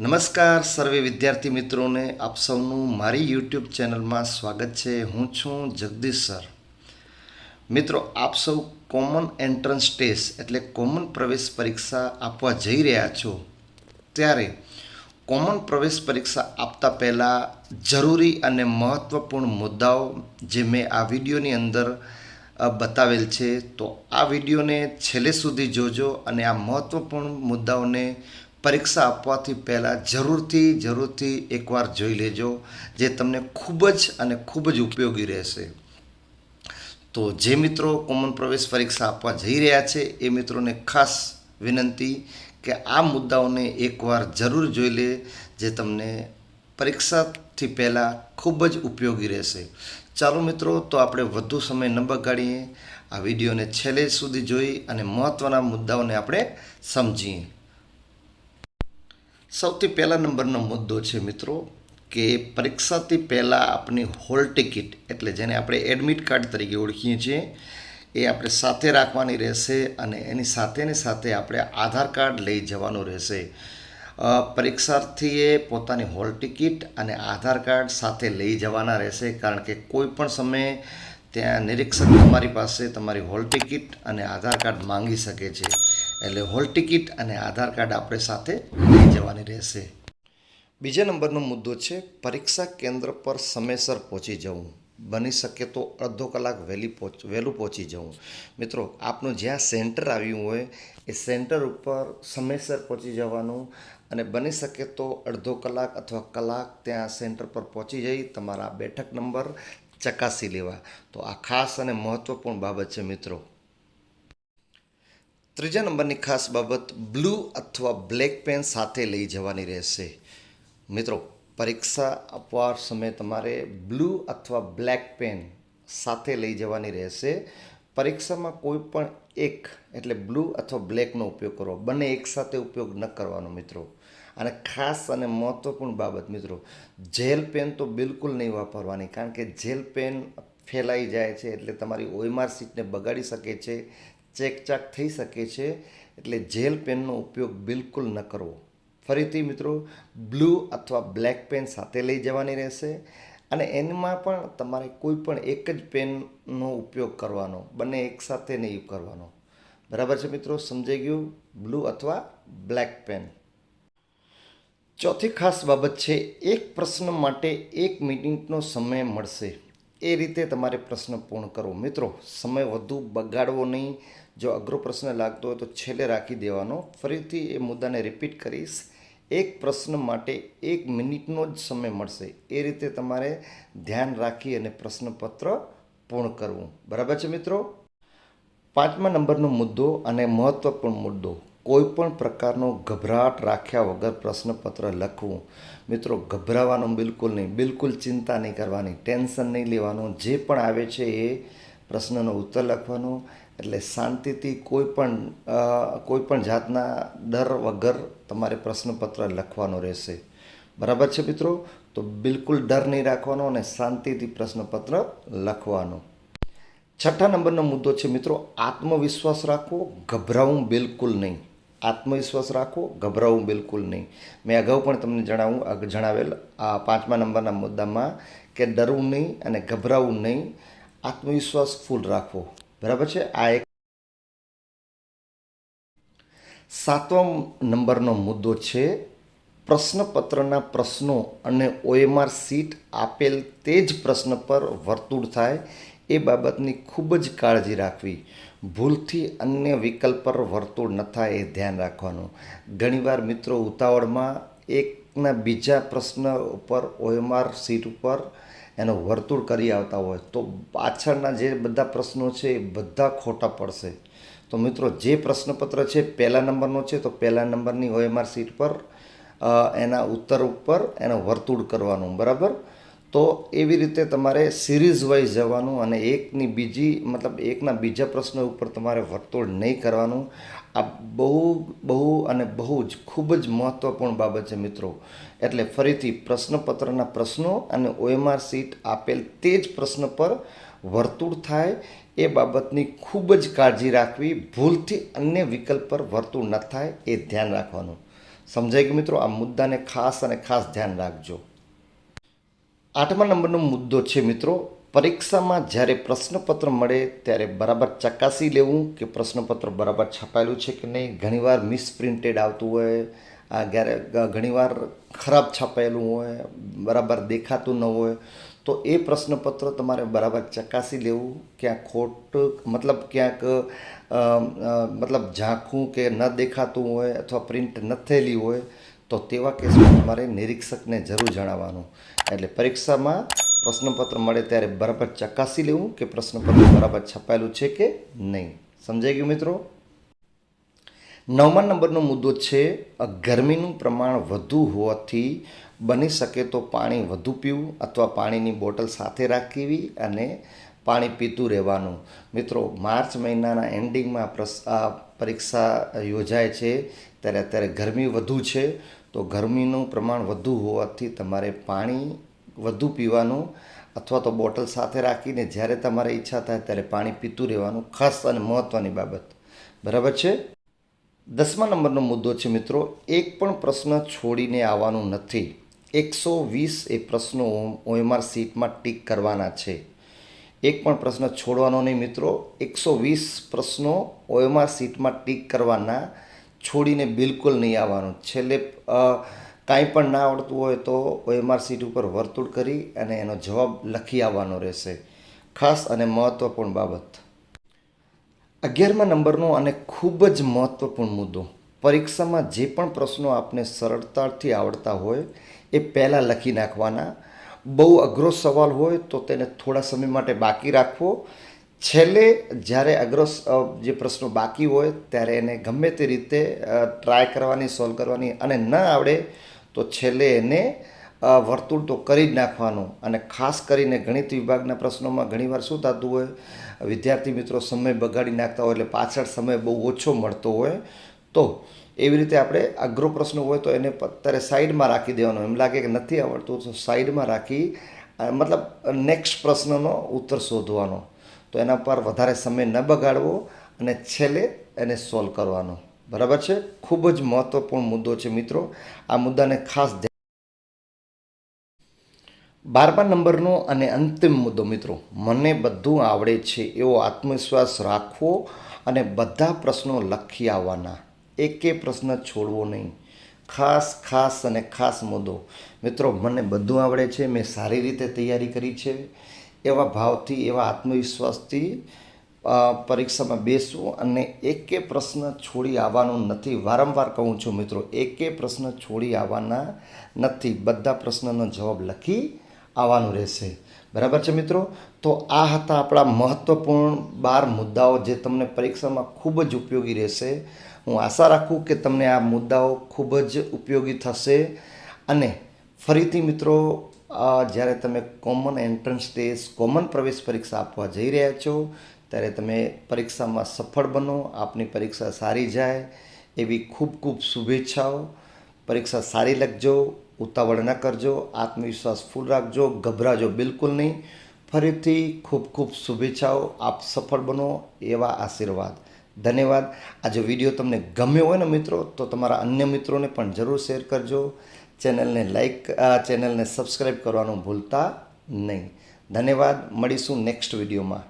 નમસ્કાર સર્વે વિદ્યાર્થી મિત્રોને, આપ સૌનું મારી યુટ્યુબ ચેનલમાં સ્વાગત છે. હું છું જગદીશ સર. મિત્રો, આપ સૌ કોમન એન્ટ્રન્સ ટેસ્ટ, એટલે કોમન પ્રવેશ પરીક્ષા આપવા જઈ રહ્યા છો, ત્યારે કોમન પ્રવેશ પરીક્ષા આપતા પહેલાં જરૂરી અને મહત્ત્વપૂર્ણ મુદ્દાઓ જે મેં આ વિડીયોની અંદર બતાવેલ છે, તો આ વિડીયોને છેલ્લે સુધી જોજો અને આ મહત્ત્વપૂર્ણ મુદ્દાઓને પરીક્ષા આપવાથી પહેલાં જરૂરથી જરૂરથી એકવાર જોઈ લેજો, જે તમને ખૂબ જ અને ખૂબ જ ઉપયોગી રહેશે. તો જે મિત્રો કોમન પ્રવેશ પરીક્ષા આપવા જઈ રહ્યા છે, એ મિત્રોને ખાસ વિનંતી કે આ મુદ્દાઓને એકવાર જરૂર જોઈ લે, જે તમને પરીક્ષાથી પહેલાં ખૂબ જ ઉપયોગી રહેશે. ચાલો મિત્રો, તો આપણે વધુ સમય ન બગાડીએ. આ વિડીયોને છેલ્લે સુધી જોઈ અને મહત્ત્વના મુદ્દાઓને આપણે સમજીએ. સૌથી પહેલા નંબરનો મુદ્દો છે મિત્રો કે પરીક્ષાથી પહેલાં આપણી હોલ ટિકિટ એટલે જેને આપણે એડમિટ કાર્ડ તરીકે ઓળખીએ છીએ, એ આપણે સાથે રાખવાની રહેશે અને એની સાથેની સાથે આપણે આધાર કાર્ડ લઈ જવાનું રહેશે. પરીક્ષાર્થીએ પોતાની હોલ ટિકિટ અને આધાર કાર્ડ સાથે લઈ જવાના રહેશે, કારણ કે કોઈ પણ સમયે ત્યાં નિરીક્ષક તમારી પાસે તમારી હોલ ટિકિટ અને આધાર કાર્ડ માંગી શકે છે. એટલે હોલ ટિકિટ અને આધાર કાર્ડ આપણે સાથે જવાની રહેશે. બીજા નંબરનો મુદ્દો છે, પરીક્ષા કેન્દ્ર પર સમયસર પહોંચી જવું. બની શકે તો અડધો કલાક વહેલી પહોંચ, વહેલું પહોંચી જવું. મિત્રો, આપનું જ્યાં સેન્ટર આવ્યું હોય, એ સેન્ટર ઉપર સમયસર પહોંચી જવાનું અને બની શકે તો અડધો કલાક અથવા કલાક ત્યાં સેન્ટર પર પહોંચી જઈ તમારા બેઠક નંબર ચકાસી લેવા. તો આ ખાસ અને મહત્ત્વપૂર્ણ બાબત છે, મિત્રો. ત્રીજા નંબરની ખાસ બાબત બ્લુ અથવા બ્લેક પેન સાથે લઈ જવાની રહેશે. મિત્રો, પરીક્ષા આપવા સમયે તમારે બ્લુ અથવા બ્લેક પેન સાથે લઈ જવાની રહેશે. પરીક્ષામાં કોઈ પણ એક એટલે બ્લુ અથવા બ્લેકનો ઉપયોગ કરવો બંને એકસાથે ઉપયોગ ન કરવાનો મિત્રો. અને ખાસ અને મહત્ત્વપૂર્ણ બાબત મિત્રો, જેલ પેન તો બિલકુલ નહીં વાપરવાની કારણ કે જેલ પેન ફેલાઈ જાય છે એટલે તમારી ઓએમઆર સીટને બગાડી શકે છે. ચેકચાક થઈ શકે છે એટલે જેલ પેનનો ઉપયોગ બિલકુલ ન કરવો. ફરીથી મિત્રો, બ્લુ અથવા બ્લેક પેન સાથે લઈ જવાની રહેશે અને એમાં પણ તમારે કોઈ પણ એક જ પેનનો ઉપયોગ કરવાનો, બંને એકસાથે નહીં કરવાનો. બરાબર છે મિત્રો, સમજાઈ ગયું? બ્લુ અથવા બ્લેક પેન. ચોથી ખાસ બાબત છે, એક પ્રશ્ન માટે એક મિનિટનો સમય મળશે. એ રીતે તમારે પ્રશ્ન પૂર્ણ કરવો. મિત્રો, સમય વધુ બગાડવો નહીં. જો અઘરો પ્રશ્ન લાગતો હોય તો છેલ્લે રાખી દેવાનો. ફરીથી એ મુદ્દાને રિપીટ કરીશ. એક પ્રશ્ન માટે એક મિનિટનો જ સમય મળશે. એ રીતે તમારે ધ્યાન રાખી અને પ્રશ્નપત્ર પૂર્ણ કરવું. બરાબર છે મિત્રો? પાંચમા નંબરનો મુદ્દો અને મહત્વપૂર્ણ મુદ્દો. કોઈ પણ પ્રકારનો ગભરાટ રાખ્યા વગર પ્રશ્નપત્ર લખવું, મિત્રો, ગભરાવાનું બિલકુલ નહીં. બિલકુલ ચિંતા નહીં કરવાની, ટેન્શન નહીં લેવાનું. જે પણ આવે છે એ પ્રશ્નનો ઉત્તર લખવાનો. એટલે શાંતિથી કોઈ પણ કોઈ પણ જાતના ડર વગર તમારે પ્રશ્નપત્ર લખવાનો રહેશે. બરાબર છે, મિત્રો? તો બિલકુલ ડર નહીં રાખવાનો અને શાંતિથી પ્રશ્નપત્ર લખવાનો. છઠ્ઠા નંબરનો મુદ્દો છે, મિત્રો, આત્મવિશ્વાસ રાખવો. ગભરાવું બિલકુલ નહીં. આત્મવિશ્વાસ રાખો ગભરાવું બિલકુલ નહીં. મેં અગાઉ પણ તમને જણાવું જણાવેલ આ પાંચમા નંબરના મુદ્દામાં કે ડરવું નહીં અને ગભરાવું નહીં, આત્મવિશ્વાસ ફૂલ રાખવો. બરાબર છે? આ એક સાતમા નંબરનો મુદ્દો છે, પ્રશ્નપત્રના પ્રશ્નો અને ઓએમઆર સીટ આપેલ તે જ પ્રશ્ન પર વર્તુળ થાય એ બાબતની ખૂબ જ કાળજી રાખવી. ભૂલથી અન્ય વિકલ્પ પર વર્તુળ ન થાય એ ધ્યાન રાખવાનું. ઘણીવાર મિત્રો ઉતાવળમાં એકના બીજા પ્રશ્ન ઉપર ઓએમઆર સીટ ઉપર એનો વર્તુળ કરી આવતા હોય તો પાછળના જે બધા પ્રશ્નો છે એ બધા ખોટા પડશે. તો મિત્રો, જે પ્રશ્નપત્ર છે પહેલા નંબરનો છે, તો પહેલા નંબરની ઓએમઆર સીટ પર એના ઉત્તર ઉપર એનો વર્તુળ કરવાનું, બરાબર? તો એવી રીતે તમારે સિરીઝ વાઇઝ જવાનું અને એકની બીજી, મતલબ એકના બીજા પ્રશ્ન ઉપર તમારે વર્તુળ નહીં કરવાનું. આ બહુ બહુ અને બહુ જ ખૂબ જ મહત્ત્વપૂર્ણ બાબત છે મિત્રો. એટલે ફરીથી પ્રશ્નપત્રના પ્રશ્નો અને ઓએમઆર સીટ આપેલ તે જ પ્રશ્ન પર વર્તુળ થાય. એ બાબતની ખૂબ જ કાળજી રાખવી. ભૂલથી અન્ય વિકલ્પ પર વર્તુળ ન થાય એ ધ્યાન રાખવાનું. સમજાય કે મિત્રો? આ મુદ્દાને ખાસ અને ખાસ ધ્યાન રાખજો. આઠમા નંબરનો મુદ્દો છે મિત્રો, પરીક્ષામાં જ્યારે પ્રશ્નપત્ર મળે ત્યારે બરાબર ચકાસી લેવું કે પ્રશ્નપત્ર બરાબર છપાયેલું છે કે નહીં? ઘણીવાર મિસપ્રિન્ટેડ આવતું હોય, આ ક્યારે ઘણીવાર ખરાબ છપાયેલું હોય, બરાબર દેખાતું ન હોય, તો એ પ્રશ્નપત્ર તમારે બરાબર ચકાસી લેવું. ક્યાંક ખોટ, મતલબ ક્યાંક મતલબ ઝાંખું કે ન દેખાતું હોય અથવા પ્રિન્ટ ન થયેલી હોય તો તેવા કેસમાં તમારે નિરીક્ષકને જરૂર જણાવવાનું. એટલે પરીક્ષામાં પ્રશ્નપત્ર મળે ત્યારે બરાબર ચકાસી લેવું કે પ્રશ્નપત્ર બરાબર છપાયેલું છે કે નહીં. સમજાઈ ગયું મિત્રો? નવમા નંબરનો મુદ્દો છે ગરમીનું પ્રમાણ વધુ હોવાથી બની શકે તો પાણી વધુ પીવું અથવા પાણીની બોટલ સાથે રાખવી અને પાણી પીતું રહેવાનું. મિત્રો, માર્ચ મહિનાના એન્ડિંગમાં આ પરીક્ષા યોજાય છે, ત્યારે અત્યારે ગરમી વધુ છે. તો ગરમીનું પ્રમાણ વધુ હોવાથી તમારે પાણી વધુ પીવાનું અથવા તો બોટલ સાથે રાખીને જ્યારે તમારે ઈચ્છા થાય ત્યારે પાણી પીતું રહેવાનું ખાસ અને મહત્ત્વની બાબત. બરાબર છે? દસમા નંબરનો મુદ્દો છે મિત્રો, એક પણ પ્રશ્ન છોડીને આવવાનું નથી. એકસો વીસ એ પ્રશ્નો ઓએમઆર સીટમાં ટીક કરવાના છે. એક પણ પ્રશ્ન છોડવાનો નહીં મિત્રો, એકસો વીસ પ્રશ્નો ઓએમઆર સીટમાં ટીક કરવાના છોડીને બિલકુલ નહીં આવવાનું. છેલ્લે કાંઈ પણ ના આવડતું હોય તો ઓએમઆર સીટ ઉપર વર્તુળ કરી અને એનો જવાબ લખી આવવાનો રહેશે. ખાસ અને મહત્ત્વપૂર્ણ બાબત. અગિયારમા નંબરનો અને ખૂબ જ મહત્ત્વપૂર્ણ મુદ્દો. પરીક્ષામાં જે પણ પ્રશ્નો આપને સરળતાથી આવડતા હોય, એ પહેલાં લખી નાખવાના. બહુ અઘરો સવાલ હોય તો તેને થોડા સમય માટે બાકી રાખવો. છેલ્લે જ્યારે અગ્રો જે પ્રશ્નો બાકી હોય, ત્યારે એને ગમે તે રીતે ટ્રાય કરવાની સોલ્વ કરવાની અને ન આવડે, તો છેલ્લે એને વર્તુળ તો કરી જ નાખવાનું. અને ખાસ કરીને ગણિત વિભાગના પ્રશ્નોમાં ઘણીવાર શું થતું હોય, વિદ્યાર્થી મિત્રો સમય બગાડી નાખતા હોય એટલે પાછળ સમય બહુ ઓછો મળતો હોય, તો એવી રીતે આપણે અઘરો પ્રશ્ન હોય તો એને અત્યારે સાઈડમાં રાખી દેવાનો. એમ લાગે કે નથી આવડતું, તો સાઈડમાં રાખી મતલબ નેક્સ્ટ પ્રશ્નનો ઉત્તર શોધવાનો. તો એના પર વધારે સમય ન બગાડવો અને છેલ્લે એને સોલ્વ કરવાનો. બરાબર છે? ખૂબ જ મહત્ત્વપૂર્ણ મુદ્દો છે મિત્રો. આ મુદ્દાને ખાસ બારમા નંબરનો અને અંતિમ મુદ્દો મિત્રો. મને બધું આવડે છે એવો આત્મવિશ્વાસ રાખવો અને બધા પ્રશ્નો લખી આવવાના. એકે પ્રશ્ન છોડવો નહીં. ખાસ ખાસ અને ખાસ મુદ્દો. મિત્રો, મને બધું આવડે છે. મેં સારી રીતે તૈયારી કરી છે. એવા ભાવથી, એવા આત્મવિશ્વાસથી પરીક્ષામાં બેસવું અને એકે પ્રશ્ન છોડી આવવાનું નથી. વારંવાર કહું છું મિત્રો, એકે પ્રશ્ન છોડી આવવાના નથી. બધા પ્રશ્નનો જવાબ લખી આવવાનું રહેશે. બરાબર છે મિત્રો? તો આ હતા આપણા મહત્ત્વપૂર્ણ બાર મુદ્દાઓ જે તમને પરીક્ષામાં ખૂબ જ ઉપયોગી રહેશે. હું આશા રાખું કે તમને આ મુદ્દાઓ ખૂબ જ ઉપયોગી થશે. અને ફરીથી મિત્રો જ્યારે તમે કોમન એન્ટ્રન્સ ટેસ્ટ, કોમન પ્રવેશ પરીક્ષા આપવા જઈ રહ્યા છો, ત્યારે તમે પરીક્ષામાં સફળ બનો, આપની પરીક્ષા સારી જાય, એવી ખૂબ ખૂબ શુભેચ્છાઓ. પરીક્ષા સારી લખજો, ઉતાવળ ન કરજો, આત્મવિશ્વાસ ફૂલ રાખજો, ગભરાજો બિલકુલ નહીં. ફરીથી ખૂબ ખૂબ શુભેચ્છાઓ, આપ સફળ બનો એવા આશીર્વાદ. ધન્યવાદ. આ જો વીડિયો તમને ગમ્યો હોય ને મિત્રો, તો તમારા અન્ય મિત્રોને પણ જરૂર શેર કરજો. ચેનલને લાઈક આ ચેનલને સબસ્ક્રાઈબ કરવાનું ભૂલતા નહીં. ધન્યવાદ. મળીશું નેક્સ્ટ વિડીયોમાં.